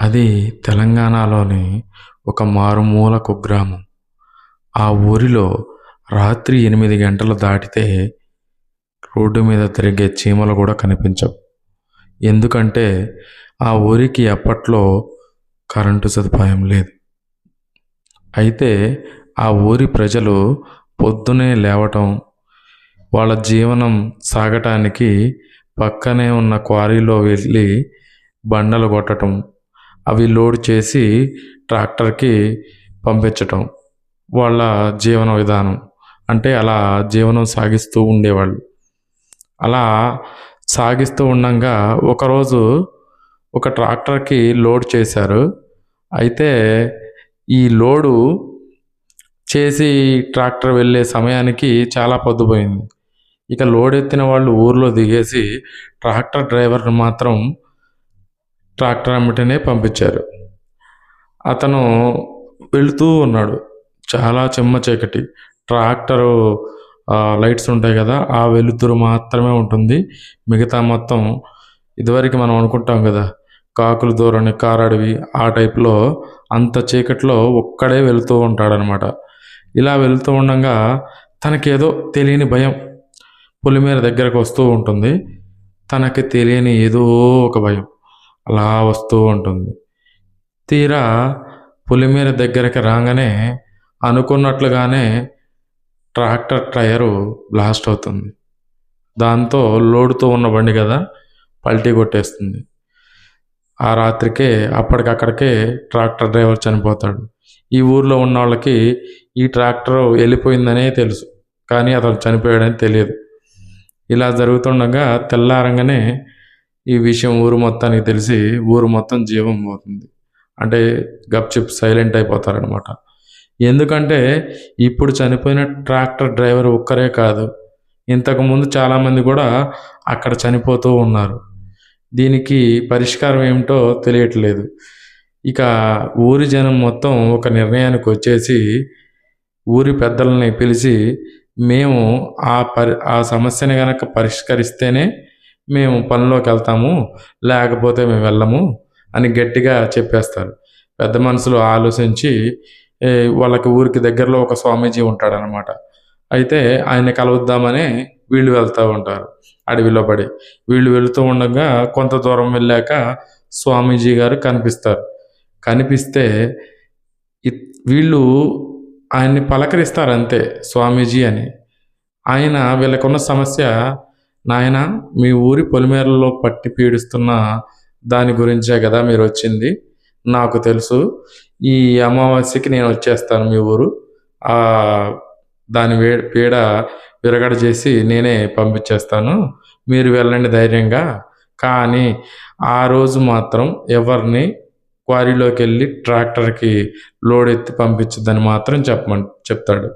అది తెలంగాణలోని ఒక మారుమూల కుగ్రామం. ఆ ఊరిలో రాత్రి ఎనిమిది గంటలు దాటితే రోడ్డు మీద తిరిగే చీమలు కూడా కనిపించవు. ఎందుకంటే ఆ ఊరికి అప్పట్లో కరెంటు సదుపాయం లేదు. అయితే ఆ ఊరి ప్రజలు పొద్దునే లేవటం, వాళ్ళ జీవనం సాగటానికి పక్కనే ఉన్న క్వారీలో వెళ్ళి బండలు కొట్టటం, అవి లోడ్ చేసి ట్రాక్టర్‌కి పంపించటం వాళ్ళ జీవన విధానం. అంటే అలా జీవనం సాగిస్తూ ఉండేవాళ్ళు. అలా సాగిస్తూ ఉండంగా ఒకరోజు ఒక ట్రాక్టర్‌కి లోడ్ చేశారు. అయితే ఈ లోడు చేసి ట్రాక్టర్ వెళ్ళే సమయానికి చాలా పొద్దుపోయింది. ఇక లోడ్ ఎత్తిన వాళ్ళు ఊర్లో దిగేసి ట్రాక్టర్ డ్రైవర్‌ని మాత్రం ట్రాక్టర్ అమ్మటనే పంపించారు. అతను వెళుతూ ఉన్నాడు. చాలా చిమ్మ చీకటి. ట్రాక్టరు లైట్స్ ఉంటాయి కదా! ఆ వెలుతురు మాత్రమే ఉంటుంది. మిగతా మొత్తం ఇదివరకు మనం అనుకుంటాం కదా! కాకులు దూరని కారడవి ఆ టైప్‌లో అంత చీకట్లో ఒక్కడే వెళుతూ ఉంటాడనమాట. ఇలా వెళ్తూ ఉండగా తనకేదో తెలియని భయం పొలిమేర దగ్గరకు వస్తూ ఉంటుంది. తనకి తెలియని ఏదో ఒక భయం అలా వస్తూ ఉంటుంది. తీరా పులిమీర దగ్గరికి రాగానే అనుకున్నట్లుగానే ట్రాక్టర్ టైరు బ్లాస్ట్ అవుతుంది. దాంతో లోడుతో ఉన్న బండి కదా! పల్టీ కొట్టేస్తుంది. ఆ రాత్రికే అప్పటికక్కడికే ట్రాక్టర్ డ్రైవర్ చనిపోతాడు. ఈ ఊర్లో ఉన్న వాళ్ళకి ఈ ట్రాక్టర్ వెళ్ళిపోయిందనే తెలుసు. కానీ అతను చనిపోయాడని తెలియదు. ఇలా జరుగుతుండగా తెల్లారంగానే ఈ విషయం ఊరు మొత్తానికి తెలిసి ఊరు మొత్తం జీవం పోతుంది. అంటే గప్చిప్ సైలెంట్ అయిపోతారనమాట. ఎందుకంటే ఇప్పుడు చనిపోయిన ట్రాక్టర్ డ్రైవర్ ఒక్కరే కాదు. ఇంతకుముందు చాలామంది కూడా అక్కడ చనిపోతూ ఉన్నారు. దీనికి పరిష్కారం ఏమిటో తెలియట్లేదు. ఇక ఊరి జనం మొత్తం ఒక నిర్ణయానికి వచ్చేసి ఊరి పెద్దలని పిలిచి మేము ఆ పరి ఆ సమస్యని కనుక పరిష్కరిస్తేనే మేము పనిలోకి వెళ్తాము. లేకపోతే మేము వెళ్ళము అని గట్టిగా చెప్పేస్తారు. పెద్ద మనసులు ఆలోచించి వాళ్ళకి ఊరికి దగ్గరలో ఒక స్వామీజీ ఉంటాడనమాట. అయితే ఆయన్ని కలుద్దామని వీళ్ళు వెళ్తూ ఉంటారు. అడవిలో పడి. వీళ్ళు వెళ్తూ ఉండగా కొంత దూరం వెళ్ళాక స్వామీజీ గారు కనిపిస్తారు. కనిపిస్తే వీళ్ళు ఆయన్ని పలకరిస్తారు అంతే స్వామీజీ అని. ఆయన వీళ్ళకున్న సమస్య నాయనా మీ ఊరి పొలిమేరలో పట్టి పీడిస్తున్న దాని గురించే కదా మీరొచ్చింది. నాకు తెలుసు. ఈ అమావాస్యకి నేను వచ్చేస్తాను మీ ఊరు. దాని వే పీడ విరగడ చేసి నేనే పంపించేస్తాను. మీరు వెళ్ళండి ధైర్యంగా. కానీ ఆ రోజు మాత్రం ఎవరిని క్వారీలోకి వెళ్ళి ట్రాక్టర్‌కి లోడ్ ఎత్తి పంపించొద్దని మాత్రం చెప్పమని చెప్తాడు.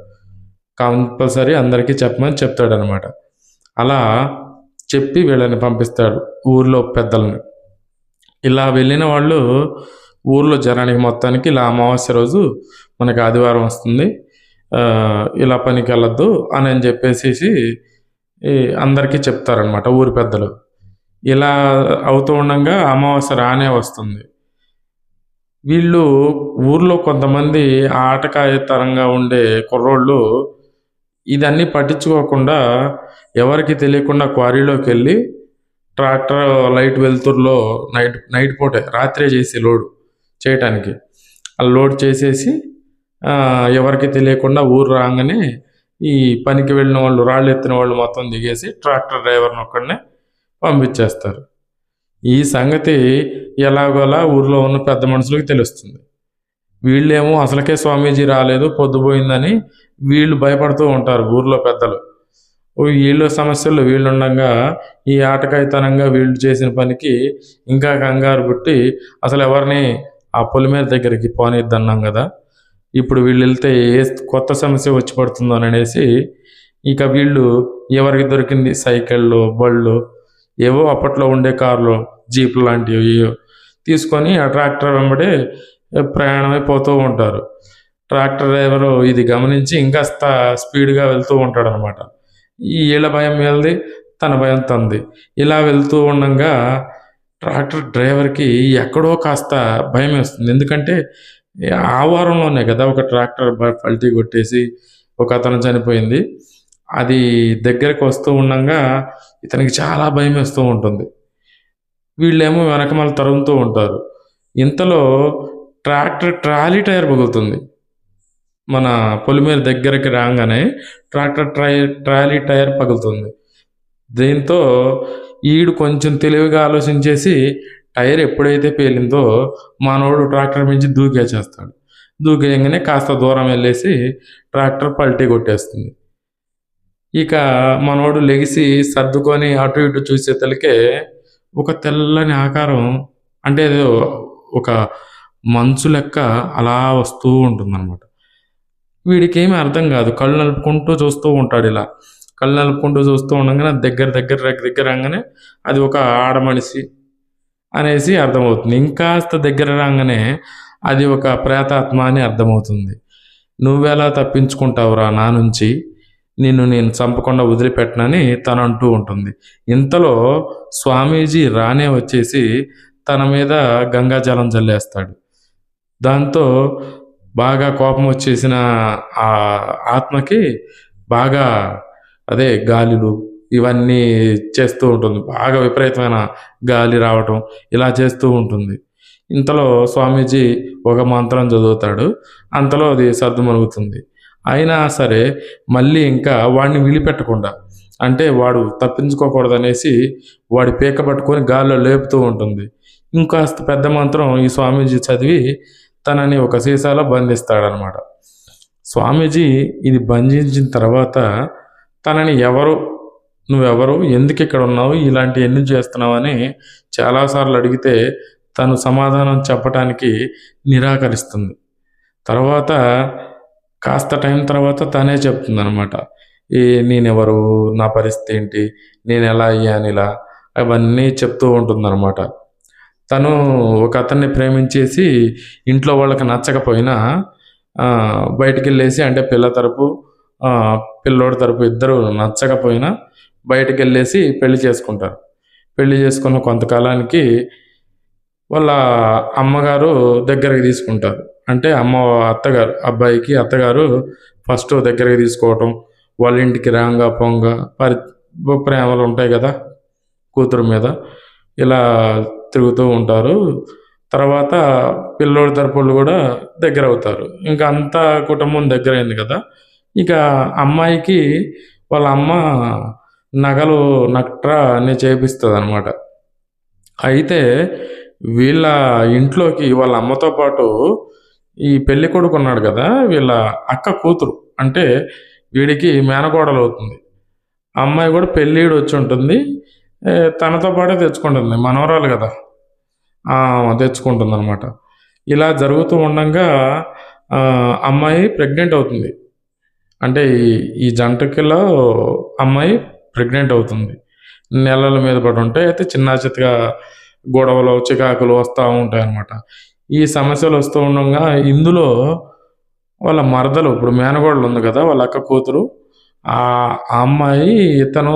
కంపల్సరీ అందరికీ చెప్పమని చెప్తాడనమాట. అలా చెప్పి వీళ్ళని పంపిస్తాడు ఊర్లో పెద్దలని. ఇలా వెళ్ళిన వాళ్ళు ఊర్లో జనానికి మొత్తానికి ఇలా అమావాస్య రోజు మనకి ఆదివారం వస్తుంది. ఇలా పనికి వెళ్ళద్దు అని అని చెప్పేసి అందరికీ చెప్తారనమాట ఊరి పెద్దలు. ఇలా అవుతూ ఉండంగా అమావాస్య రానే వస్తుంది. వీళ్ళు ఊర్లో కొంతమంది ఆటకాయతనంగా ఉండే కుర్రోళ్ళు ఇదన్నీ పట్టించుకోకుండా ఎవరికి తెలియకుండా క్వారీలోకి వెళ్ళి ట్రాక్టర్ లైట్ వెలుతురులో నైట్ నైట్ పూటే రాత్రే చేసి లోడ్ చేయటానికి. ఆ లోడ్ చేసేసి ఎవరికి తెలియకుండా ఊరు రాగానే ఈ పనికి వెళ్ళిన వాళ్ళు రాళ్ళు ఎత్తిన వాళ్ళు మొత్తం దిగేసి ట్రాక్టర్ డ్రైవర్‌ని ఒక్కడినే పంపించేస్తారు. ఈ సంగతి ఎలాగోలా ఊర్లో ఉన్న పెద్ద మనుషులకి తెలుస్తుంది. వీళ్ళేమో అసలకే స్వామీజీ రాలేదు పొద్దుపోయిందని వీళ్ళు భయపడుతూ ఉంటారు ఊర్లో పెద్దలు. వీళ్ళ సమస్యల్లో వీళ్ళుండగా ఈ ఆటకాయితనంగా వీళ్ళు చేసిన పనికి ఇంకా కంగారు పుట్టి అసలు ఎవరిని ఆ పొలిమేర దగ్గరికి పోనిద్దన్నాం కదా! ఇప్పుడు వీళ్ళు వెళ్తే ఏ కొత్త సమస్య వచ్చి పడుతుందోననేసి ఇక వీళ్ళు ఎవరికి దొరికింది సైకిళ్ళు, బళ్ళు ఏవో అప్పట్లో ఉండే కార్లు, జీప్‌లు లాంటివి తీసుకొని ఆ ట్రాక్టర్ వెంబడే ప్రయాణమైపోతూ ఉంటారు. ట్రాక్టర్ డ్రైవరు ఇది గమనించి ఇంకాస్త స్పీడ్‌గా వెళ్తూ ఉంటాడనమాట. ఈ వీళ్ళ భయం వీళ్ళది. తన భయం తంది ఇలా వెళ్తూ ఉండంగా ట్రాక్టర్ డ్రైవర్‌కి ఎక్కడో కాస్త భయం వేస్తుంది ఎందుకంటే ఆ వారంలోనే కదా ఒక ట్రాక్టర్ పల్టీ కొట్టేసి ఒకతను చనిపోయింది. అది దగ్గరకు వస్తూ ఉండంగా ఇతనికి చాలా భయమేస్తూ ఉంటుంది. వీళ్ళేమో వెనకమాల తరుముతూ ఉంటారు. ఇంతలో ట్రాక్టర్ ట్రాలీ టైర్ పగులుతుంది. మన పొలిమేర దగ్గరికి రాగానే ట్రాక్టర్ ట్రై ట్రాలీ టైర్ పగులుతుంది. దీంతో ఈడు కొంచెం తెలివిగా ఆలోచించేసి టైర్ ఎప్పుడైతే పేలిందో మనోడు ట్రాక్టర్ మించి దూకేచేస్తాడు దూకేయంగానే కాస్త దూరం వెళ్ళేసి ట్రాక్టర్ పల్టీ కొట్టేస్తుంది. ఇక మనోడు లెగిసి సర్దుకొని అటు ఇటు చూసేతలకే ఒక తెల్లని ఆకారం అంటే ఏదో ఒక మంచు లెక్క అలా వస్తూ ఉంటుందన్నమాట. వీడికేమీ అర్థం కాదు. కళ్ళు నలుపుకుంటూ చూస్తూ ఉంటాడు ఇలా కళ్ళు నలుపుకుంటూ చూస్తూ ఉండగానే దగ్గర దగ్గర దగ్గర రాగానే అది ఒక ఆడమనిషి అనేసి అర్థమవుతుంది. ఇంకాస్త దగ్గర రాగానే అది ఒక ప్రేతాత్మ అని అర్థమవుతుంది. నువ్వెలా తప్పించుకుంటావురా నా నుంచి? నిన్ను నేను చంపకుండా వదిలిపెట్టనని తను అంటూ ఉంటుంది. ఇంతలో స్వామీజీ రానే వచ్చేసి తన మీద గంగాజలం జల్లేస్తాడు. దాంతో బాగా కోపం వచ్చేసిన ఆ ఆత్మకి బాగా అదే గాలులు ఇవన్నీ చేస్తూ ఉంటుంది. బాగా విపరీతమైన గాలి రావటం ఇలా చేస్తూ ఉంటుంది. ఇంతలో స్వామీజీ ఒక మంత్రం చదువుతాడు. అంతలో అది సద్దుమణుగుతుంది. అయినా సరే మళ్ళీ ఇంకా వాడిని విడిపెట్టకుండా అంటే వాడు తప్పించుకోకూడదనేసి వాడి పీక పట్టుకొని గాల్లో లేపుతూ ఉంటుంది. ఇంకాస్త పెద్ద మంత్రం ఈ స్వామీజీ చదివి తనని ఒక సీసాలో బంధిస్తాడనమాట. స్వామీజీ ఇది బంధించిన తర్వాత తనని ఎవరు? నువ్వెవరు? ఎందుకిక్కడున్నావు? ఇలాంటియన్నీ చేస్తున్నావని చాలా సార్లు అడిగితే తను సమాధానం చెప్పటానికి నిరాకరిస్తుంది. తర్వాత కాస్త టైం తర్వాత తనే చెప్తుందనమాట. ఈ నేనెవరు? నా పరిస్థితి ఏంటి నేను ఎలా అయ్యాను ఇలా అవన్నీ చెప్తూ ఉంటుందనమాట. తను ఒక అతన్ని ప్రేమించేసి ఇంట్లో వాళ్ళకి నచ్చకపోయినా బయటికి వెళ్ళేసి అంటే పిల్ల తరపు పిల్లోడి తరపు ఇద్దరు నచ్చకపోయినా బయటికెళ్ళేసి పెళ్ళి చేసుకుంటారు. పెళ్ళి చేసుకున్న కొంతకాలానికి వాళ్ళ అమ్మగారు దగ్గరికి తీసుకుంటారు. అంటే అమ్మ అత్తగారు అబ్బాయికి అత్తగారు ఫస్ట్ దగ్గరికి తీసుకోవటం, వాళ్ళ ఇంటికి రాంగా పొంగ పరి ప్రేమలు ఉంటాయి కదా! కూతురు మీద. ఇలా తిరుగుతూ ఉంటారు. తర్వాత పిల్లోడి తరపులు కూడా దగ్గరవుతారు. ఇంకా అంతా కుటుంబం దగ్గర అయింది కదా! ఇక అమ్మాయికి వాళ్ళ అమ్మ నగలు నట్రా చేపిస్తుంది అనమాట అయితే వీళ్ళ ఇంట్లోకి వాళ్ళ అమ్మతో పాటు ఈ పెళ్ళికొడుకు ఉన్నాడు కదా! వీళ్ళ అక్క కూతురు అంటే వీడికి మేనకోడలు అవుతుంది అమ్మాయి కూడా పెళ్ళిడు వచ్చి ఉంటుంది తనతో పాటే తెచ్చుకుంటుంది. మనవరాలు కదా! తెచ్చుకుంటుంది తెచ్చుకుంటుందనమాట. ఇలా జరుగుతూ ఉండగా అమ్మాయి ప్రెగ్నెంట్ అవుతుంది. అంటే ఈ జంటకిలో అమ్మాయి ప్రెగ్నెంట్ అవుతుంది. నెలల మీద పడి ఉంటే అయితే చిన్న చిత్తగా గొడవలు, చికాకులు వస్తూ ఉంటాయి అన్నమాట ఈ సమస్యలు వస్తూ ఉండంగా ఇందులో వాళ్ళ మరదలు ఇప్పుడు మేనగోడలు ఉంది కదా! వాళ్ళ అక్క కూతురు. ఆ అమ్మాయి ఇతను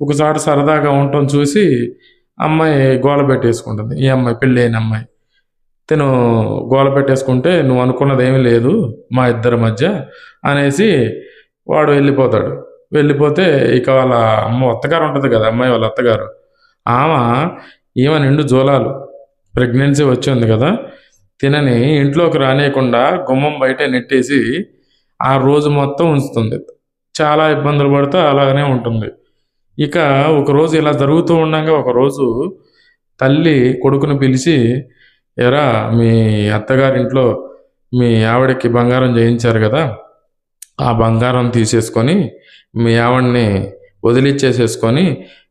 ఒకసారి సరదాగా ఉండటం చూసి అమ్మాయి గోల పెట్టేసుకుంటుంది. ఈ అమ్మాయి పెళ్ళైన అమ్మాయి. తిను గోల పెట్టేసుకుంటే "నువ్వు అనుకున్నదేమీ లేదు మా ఇద్దరి మధ్య" అనేసి వాడు వెళ్ళిపోతాడు. వెళ్ళిపోతే ఇక వాళ్ళ అమ్మ అత్తగారు ఉంటుంది కదా! అమ్మాయి వాళ్ళ అత్తగారు. ఆమె ఈమె నిండు జూలాలు. ప్రెగ్నెన్సీ వచ్చింది కదా! తినని ఇంట్లోకి రానియకుండా గుమ్మం బయటే నెట్టేసి ఆ రోజు మొత్తం ఉంచుతుంది. చాలా ఇబ్బందులు పడితే అలాగనే ఉంటుంది. ఇక ఒకరోజు ఇలా జరుగుతూ ఉండంగా ఒకరోజు తల్లి కొడుకుని పిలిచి ఎరా మీ అత్తగారింట్లో మీ ఆవిడకి బంగారం చేయించారు కదా! ఆ బంగారం తీసేసుకొని మీ ఆవిడని వదిలిచ్చేసేసుకొని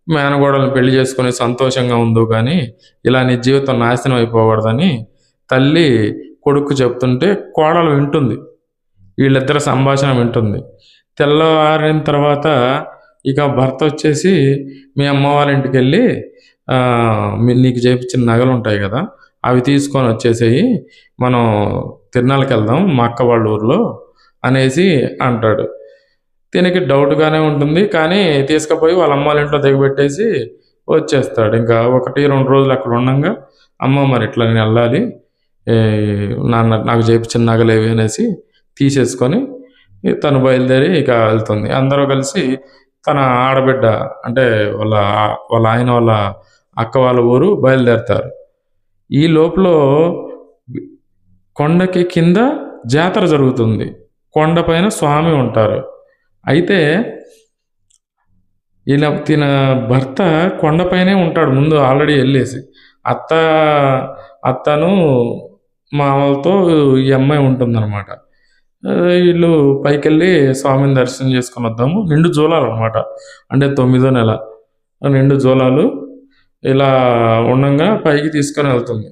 మేనగోడలను పెళ్ళి చేసుకొని సంతోషంగా ఉందో కానీ ఇలా నీ జీవితం నాశనం అయిపోకూడదని" తల్లి కొడుకు చెప్తుంటే కోడలు వింటుంది. వీళ్ళిద్దరి సంభాషణ వింటుంది. తెల్లవారిన తర్వాత ఇక భర్త వచ్చేసి మీ అమ్మ వాళ్ళ ఇంటికెళ్ళి వెళ్ళి మీ నీకు నగలు ఉంటాయి కదా! అవి తీసుకొని వచ్చేసేయి. మనం తిరునాళ్ళకెళ్దాం మా అక్క వాళ్ళ ఊర్లో అనేసి అంటాడు. దీనికి డౌట్‌గానే ఉంటుంది. కానీ తీసుకుపోయి వాళ్ళ అమ్మ వాళ్ళ ఇంట్లో దిగబెట్టేసి వచ్చేస్తాడు ఇంకా ఒకటి రెండు రోజులు అక్కడ ఉండగా అమ్మ మరి ఇట్లా నేను వెళ్ళాలి నాన్న నాకు చేపించిన నగలేవి అనేసి తీసేసుకొని తను బయలుదేరి ఇక వెళ్తుంది అందరూ కలిసి తన ఆడబిడ్డ అంటే వాళ్ళ వాళ్ళ ఆయన వాళ్ళ అక్క వాళ్ళ ఊరు బయలుదేరుతారు. ఈ లోపల కొండకి కింద జాతర జరుగుతుంది. కొండపైన స్వామి ఉంటారు. అయితే ఈయన తిన భర్త కొండపైనే ఉంటాడు ముందు ఆల్రెడీ వెళ్ళేసి. అత్త అత్తను మామలతో ఈ అమ్మాయి ఉంటుందన్నమాట. వీళ్ళు పైకి వెళ్ళి స్వామిని దర్శనం చేసుకుని వద్దాము. నిండు జూలాలు అనమాట అంటే తొమ్మిదో నెల. నిండు జూలాలు ఇలా ఉండంగా పైకి తీసుకొని వెళ్తుంది.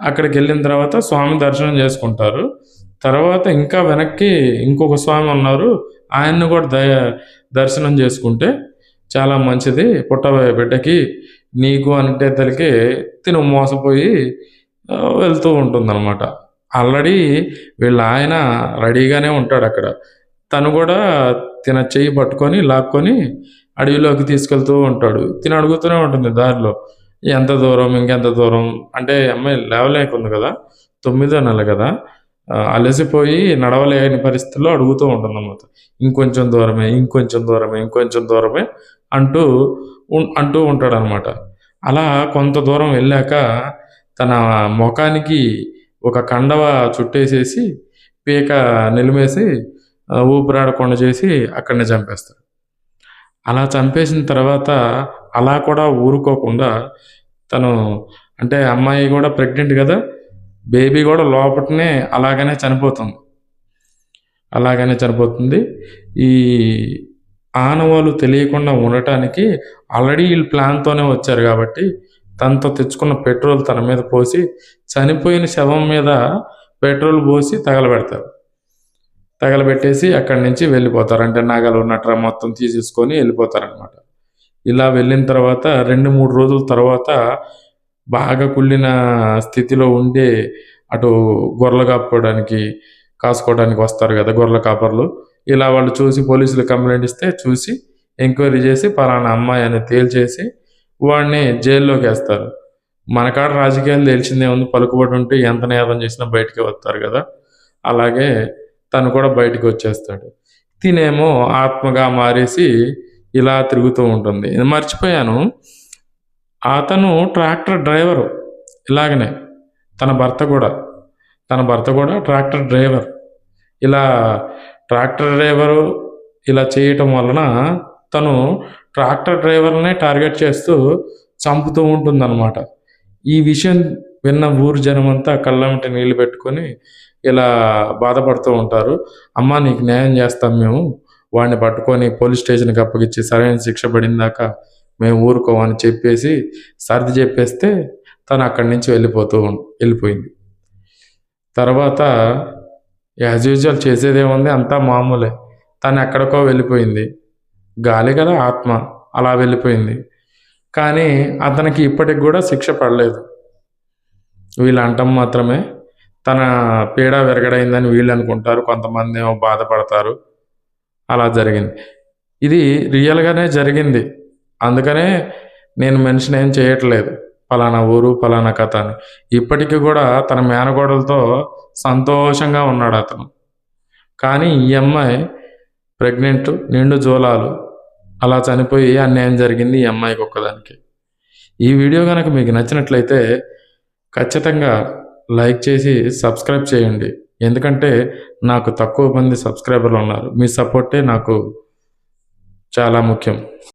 అక్కడికి వెళ్ళిన తర్వాత స్వామి దర్శనం చేసుకుంటారు. తర్వాత ఇంకా వెనక్కి ఇంకొక స్వామి ఉన్నారు. ఆయన్ని కూడా దయ దర్శనం చేసుకుంటే చాలా మంచిది. పుట్టబోయే బిడ్డకి నీకు అంటే తలకి తిను మోసపోయి వెళ్తూ వెళ్తూ ఉంటుందన్నమాట. ఆల్రెడీ వీళ్ళ ఆయన రెడీగానే ఉంటాడు అక్కడ. తను కూడా తిన చెయ్యి పట్టుకొని లాక్కొని అడవిలోకి తీసుకెళ్తూ ఉంటాడు. తిన అడుగుతూనే ఉంటుంది దారిలో. ఎంత దూరం ఇంకెంత దూరం? అంటే అమ్మాయి లేవలేకుంది కదా. తొమ్మిదో నెల కదా. అలసిపోయి నడవలేని పరిస్థితుల్లో అడుగుతూ ఉంటుంది అన్నమాట ఇంకొంచెం దూరమే ఇంకొంచెం దూరమే ఇంకొంచెం దూరమే అంటూ అంటూ ఉంటాడనమాట అలా కొంత దూరం వెళ్ళాక తన ముఖానికి ఒక కండవ చుట్టేసేసి పీక నిలిమేసి ఆ, ఊపిరాడకుండా చేసి అక్కడనే చంపేస్తాడు అలా చంపేసిన తర్వాత అలా కూడా ఊరుకోకుండా తను అంటే అమ్మాయి కూడా ప్రెగ్నెంట్ కదా బేబీ కూడా లోపటనే అలాగనే చనిపోతుంది. అలాగనే చనిపోతుంది. ఈ ఆనవాళ్ళు తెలియకుండా ఉండటానికి ఆల్రెడీ వీళ్ళు ప్లాన్తోనే వచ్చారు కాబట్టి తనతో తెచ్చుకున్న పెట్రోల్ తన మీద పోసి చనిపోయిన శవం మీద పెట్రోల్ పోసి తగలబెడతారు. తగలబెట్టేసి అక్కడి నుంచి వెళ్ళిపోతారు. అంటే నాగలు నట్ర మొత్తం తీసేసుకొని వెళ్ళిపోతారనమాట ఇలా వెళ్ళిన తర్వాత రెండు మూడు రోజుల తర్వాత బాగా కుళ్ళిన స్థితిలో ఉండే అటు గొర్రెలు కాపుకోవడానికి కాసుకోవడానికి వస్తారు కదా గొర్రెల కాపర్లు. ఇలా వాళ్ళు చూసి పోలీసులు కంప్లైంట్ ఇస్తే చూసి ఎంక్వైరీ చేసి పలానా అమ్మాయి అని తేల్చేసి వాడిని జైల్లోకి వేస్తారు మనకాడ రాజకీయాలు తెలిసిందే ఉంది పలుకుబడి ఉంటే ఎంత నేరం చేసినా బయటికి వస్తారు కదా. అలాగే తను కూడా బయటికి వచ్చేస్తాడు. తినేమో ఆత్మగా మారేసి ఇలా తిరుగుతూ ఉంటుంది. మర్చిపోయాను. అతను ట్రాక్టర్ డ్రైవరు ఇలాగనే. తన భర్త కూడా. తన భర్త కూడా ట్రాక్టర్ డ్రైవర్. ఇలా ట్రాక్టర్ డ్రైవరు ఇలా చేయటం వలన తను ట్రాక్టర్ డ్రైవర్నే టార్గెట్ చేస్తూ చంపుతూ ఉంటుందన్నమాట. ఈ విషయం విన్న ఊరు జనమంతా కళ్ళమిటి నీళ్ళు నీళ్ళు పెట్టుకొని ఇలా బాధపడుతూ ఉంటారు. అమ్మ నీకు న్యాయం చేస్తాం మేము. వాడిని పట్టుకొని పోలీస్ స్టేషన్కి అప్పగించి సరైన శిక్ష పడిందాక మేము ఊరుకోమని చెప్పేసి సర్ది చెప్పేస్తే తను అక్కడి నుంచి వెళ్ళిపోతూ వెళ్ళిపోయింది. తర్వాత యాజ్ యూజువల్ చేసేదేముంది? అంతా మామూలే. తను ఎక్కడికో వెళ్ళిపోయింది. గాలి కదా ఆత్మ అలా వెళ్ళిపోయింది. కానీ అతనికి ఇప్పటికి కూడా శిక్ష పడలేదు. వీళ్ళు అంటం మాత్రమే తన పీడ విరగడైందని వీళ్ళు అనుకుంటారు. కొంతమంది ఏమో బాధపడతారు. అలా జరిగింది. ఇది రియల్గానే జరిగింది. అందుకనే నేను మెన్షన్ ఏం చేయట్లేదు. పలానా ఊరు పలానా కథ అని. ఇప్పటికీ కూడా తన మేనగోడలతో సంతోషంగా ఉన్నాడు అతను. కానీ ఈ అమ్మాయి ప్రెగ్నెంట్ నిండు జోలాలు అలా చనిపోయి అన్యాయం జరిగింది ఈ అమ్మాయికి ఒక్కదానికి. ఈ వీడియో కనుక మీకు నచ్చినట్లయితే ఖచ్చితంగా లైక్ చేసి సబ్స్క్రైబ్ చేయండి. ఎందుకంటే నాకు తక్కువ మంది సబ్స్క్రైబర్లు ఉన్నారు. మీ సపోర్టే నాకు చాలా ముఖ్యం.